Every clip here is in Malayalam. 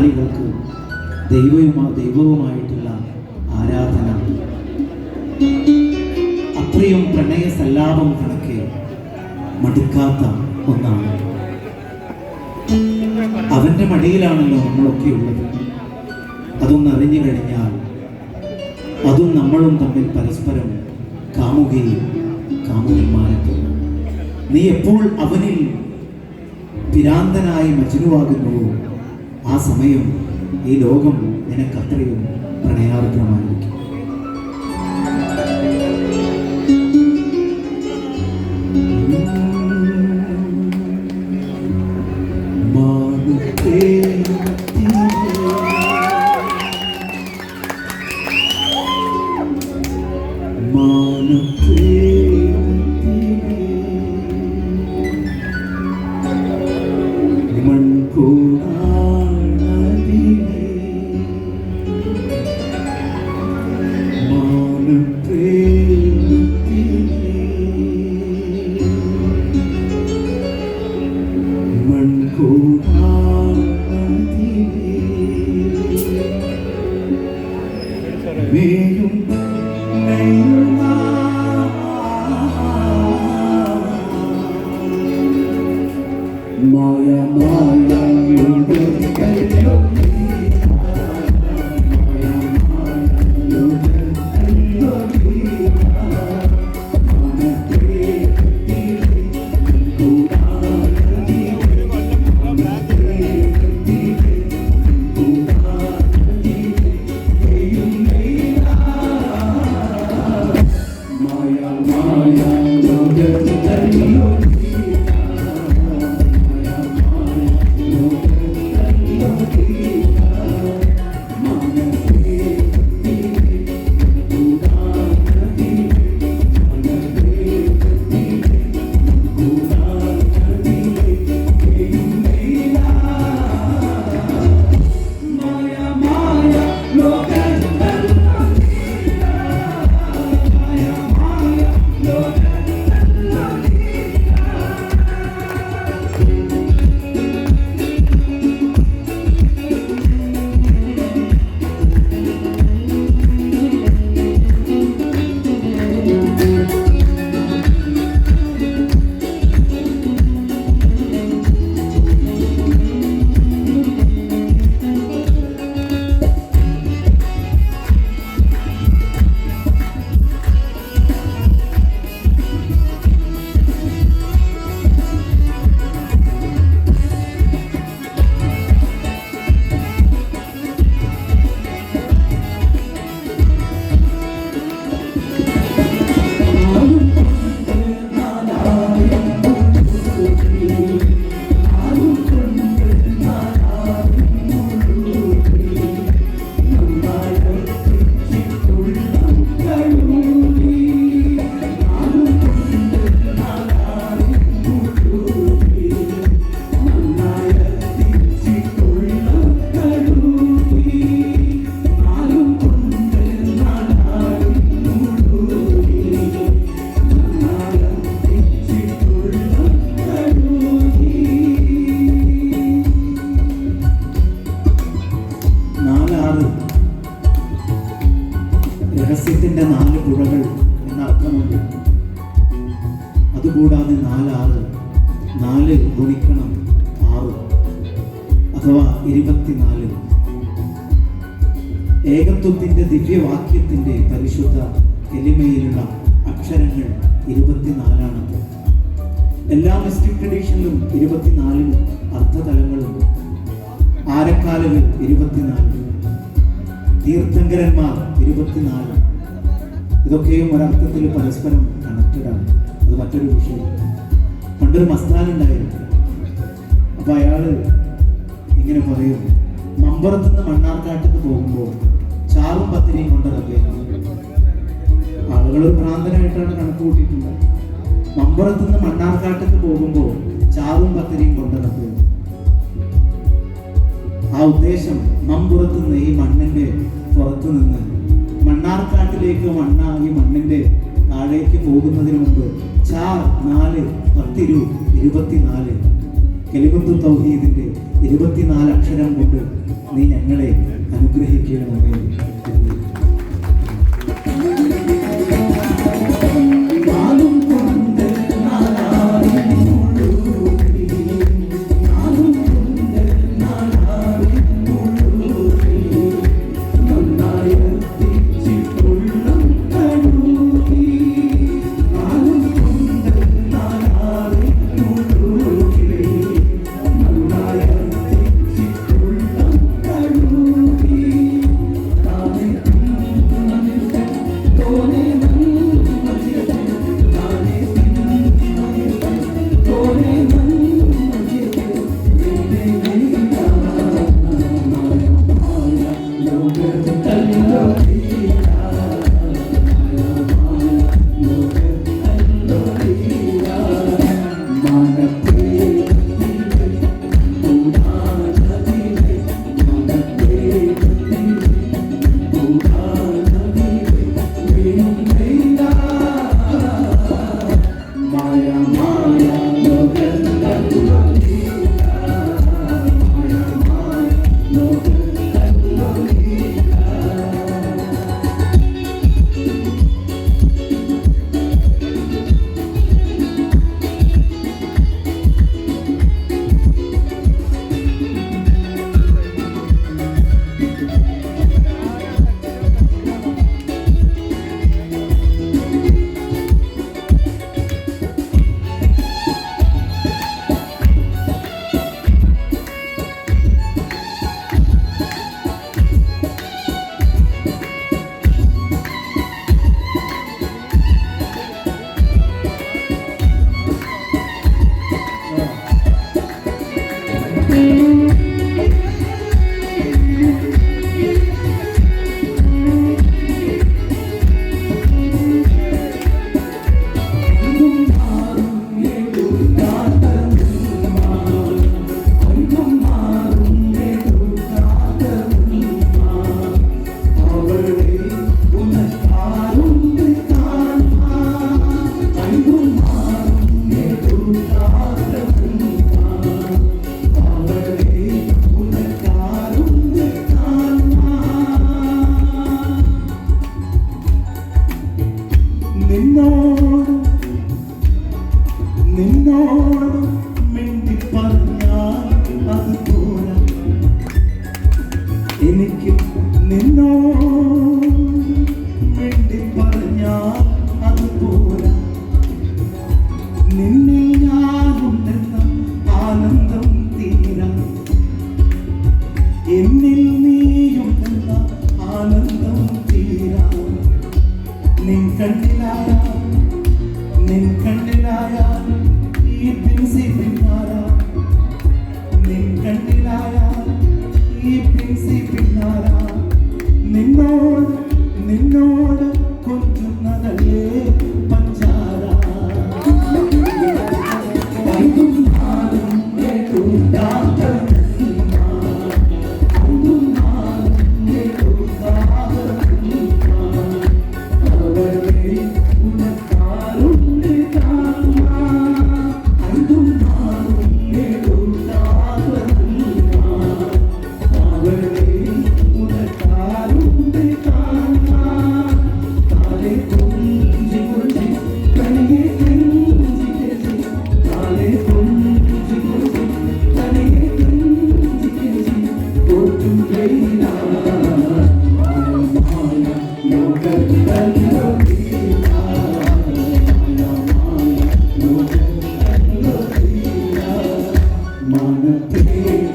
ജ്ഞാനികൾക്ക് ദൈവവുമായി ദൈവവുമായിട്ടുള്ള ആരാധന. അത്രയും പ്രണയ സല്ലാപം കണക്കെ മടുക്കാത്ത ഒന്നാണ്. അവന്റെ മടിയിലാണല്ലോ നമ്മളൊക്കെ ഉള്ളത്. അതൊന്ന് അറിഞ്ഞു കഴിഞ്ഞാൽ അതും നമ്മളും തമ്മിൽ പരസ്പരം കാമുകയും കാമുകന്മാരെത്തുന്നു നീ എപ്പോൾ അവനിൽ പിരാന്തനായി മജുനുവാകുന്നുവോ ആ സമയം ഈ ലോകം നിനക്കത്രയും പ്രണയാർദ്രമായിരിക്കും. mi നാലാറ് രഹസ്യത്തിന്റെ നാല് പുഴകൾ എന്ന അർത്ഥമുണ്ട്. അതുകൂടാതെ നാലാറ് നാല് ഗുണിക്കണം ആറ് അഥവാ ഇരുപത്തിനാല്. ഏകത്വത്തിന്റെ ദിവ്യവാക്യത്തിന്റെ പരിശുദ്ധ എലിമയിലുള്ള അക്ഷരങ്ങൾ ഇരുപത്തിനാലാണ്. എല്ലാ മിസ്റ്റിക് ട്രഡീഷനിലും ഇരുപത്തിനാലിന് അർത്ഥതലങ്ങളുണ്ട് ആരക്കാലുകൾ ഇരുപത്തിനാല്. തീർത്ഥങ്കരന്മാർ ഇരുപത്തിനാല്. ഇതൊക്കെയും ഒരർത്ഥത്തിൽ പരസ്പരം കണക്റ്റഡ് ആണ്. അത് മറ്റൊരു വിഷയം. പണ്ടൊരു മസ്താനുണ്ടായിരുന്നു അപ്പൊ അയാൾ ഇങ്ങനെ പറയും മമ്പറത്തുനിന്ന് മണ്ണാർക്കാട്ടിക്ക് പോകുമ്പോൾ ചാറും പത്തിരിയും കൊണ്ട് ആളുകൾ ഭ്രാന്തനായിട്ടാണ് കണക്ക് കൂട്ടിയിട്ടുള്ളത്. മമ്പറത്തുനിന്ന് മണ്ണാർക്കാട്ടിക്ക് പോകുമ്പോൾ ചാറും പത്തിരിയും കൊണ്ട് ആ ഉദ്ദേശം മമ്പുറത്തു നിന്ന് ഈ മണ്ണിന്റെ പുറത്തു നിന്ന് മണ്ണാർക്കാട്ടിലേക്ക് മണ്ണ ഈ മണ്ണിന്റെ താഴേക്ക് പോകുന്നതിന് മുമ്പ് ചാർ നാല് പത്തിരു ഇരുപത്തിനാല് കെലിബന്തു തൗഹീദിന്റെ ഇരുപത്തിനാല് അക്ഷരം കൊണ്ട് നീ ഞങ്ങളെ അനുഗ്രഹിക്കണമേ.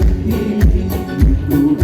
you.